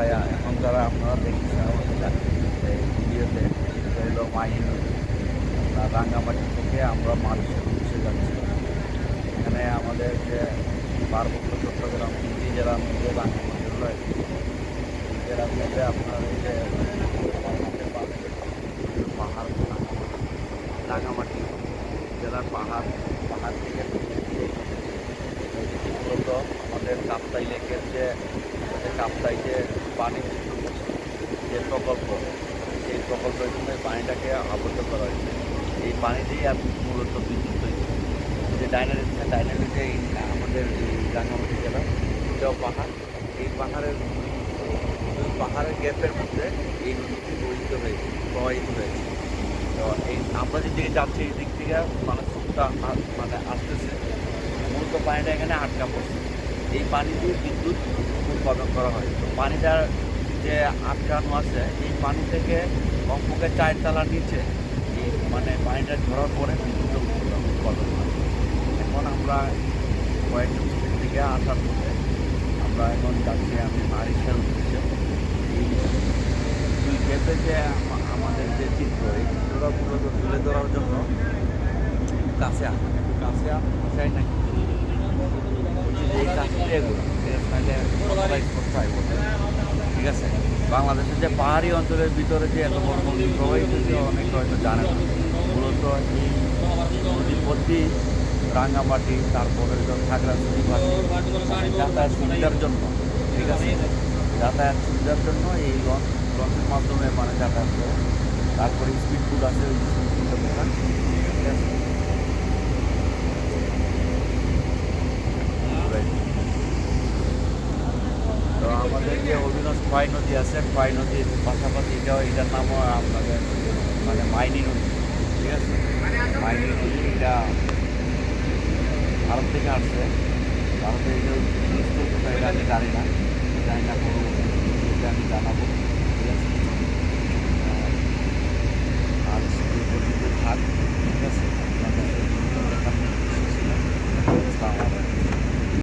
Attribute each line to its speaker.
Speaker 1: ভাইয়া, এখন যারা আপনারা দেখছেন আমাদের এই ভিডিওতে হইল মাইন রাঙ্গামাটি থেকে আমরা মানুষের উঠে যাচ্ছি। এখানে আমাদের যে পার্বত্য চট্টগ্রাম যারা নিজে রাঙ্গামাটি রয়েছে। নিজেরা মধ্যে আপনার এই যে পাহাড় রাঙ্গামাটি জেলার পাহাড় পাহাড় থেকে মূলত আমাদের কাপ্তাই লেকের যে আমাদের কাপ্তাই যে পানি যে প্রকল্প সেই প্রকল্পের জন্য এই পানিটাকে আবদ্ধ করা হয়েছে। এই পানি দিয়েই আর মূলত বিদ্যুৎ তৈরি। যে ডাইনারি ডাইনারি যে আমাদের এই রাঙ্গামাটি জেলা এটাও পাহাড়, এই পাহাড়ের ওই পাহাড়ের গ্যাপের মধ্যে এই নদীটি প্রবাহিত হয়েছে প্রবাহিত হয়েছে। তো এই, আমরা যেদিকে যাচ্ছি এই দিক থেকে মানে স্রোতটা মানে আসতেছে। মূলত পানিটা এখানে আটকা পড়ছে। এই পানি দিয়ে বিদ্যুৎ উৎপাদন করা হয়। তো পানিটার যে আটকানো আছে, এই পানি থেকে কমপক্ষে চার তলার নিচে মানে পানিটা ঝরার পরে বিদ্যুৎ উৎপাদন হয়। এখন আমরা কয়েকজন থেকে আসার পথে আমরা এখন যাচ্ছি আমি মারিশাল উদ্দেশ্যে। এই ক্ষেত্রে যে আমাদের যে চিত্র, এই চিত্রটা মূলত তুলে ধরার জন্য কাছে একটু কাছে আসাই নাকি বলছি যে এই কাজটা ঠিক আছে? বাংলাদেশের যে পাহাড়ি অঞ্চলের ভিতরে যে এত বড় নদী প্রবাহিত যে অনেকে হয়তো জানে না, মূলত এই নদীর প্রতি রাঙ্গামাটি, তারপরে খাগড়াছড়ি ভাসি যাতায়াত সুবিধার জন্য, ঠিক আছে? যাতায়াত সুবিধার জন্য এই লঞ্চ লঞ্চের মাধ্যমে মানে যাতায়াত করে। তারপরে স্পিড বোট আছে, ওই স্পিড দোকান, ঠিক আছে তো আমাদের যে অভিনব খোয়াই নদী আছে খোয়াই নদীর পাশাপাশি এটাও, এটার নামও আপনাদের মানে মাইনি নদী, ঠিক আছে? মাইনি নদী এটা ভারত থেকে আসছে। ভারতে এটা জিনিস তো কোথায় এটা আমি জানি না জানি না আমি জানাব।